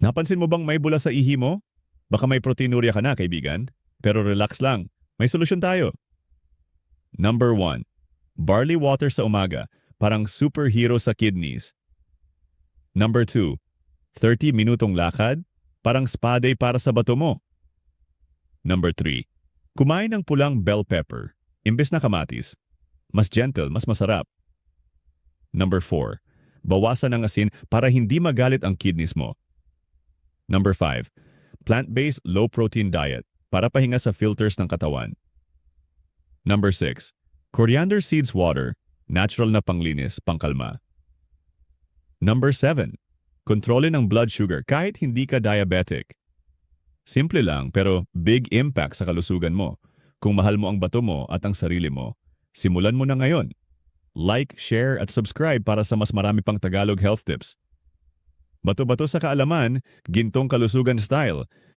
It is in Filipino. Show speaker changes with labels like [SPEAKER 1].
[SPEAKER 1] Napansin mo bang may bula sa ihi mo? Baka may proteinuria ka na, kaibigan. Pero relax lang, may solusyon tayo. Number 1. Barley water sa umaga, parang superhero sa kidneys. Number 2. 30 minutong lakad, parang spa day para sa bato mo. Number 3. Kumain ng pulang bell pepper, imbes na kamatis. Mas gentle, mas masarap. Number 4. Bawasan ang asin para hindi magalit ang kidneys mo. Number 5. Plant-based low-protein diet para pahinga sa filters ng katawan. Number 6. Coriander seeds water, natural na panglinis, pangkalma. Number 7. Kontrolin ang blood sugar kahit hindi ka diabetic. Simple lang pero big impact sa kalusugan mo. Kung mahal mo ang bato mo at ang sarili mo, simulan mo na ngayon. Like, share at subscribe para sa mas marami pang Tagalog health tips. Bato-bato sa kaalaman, gintong kalusugan style.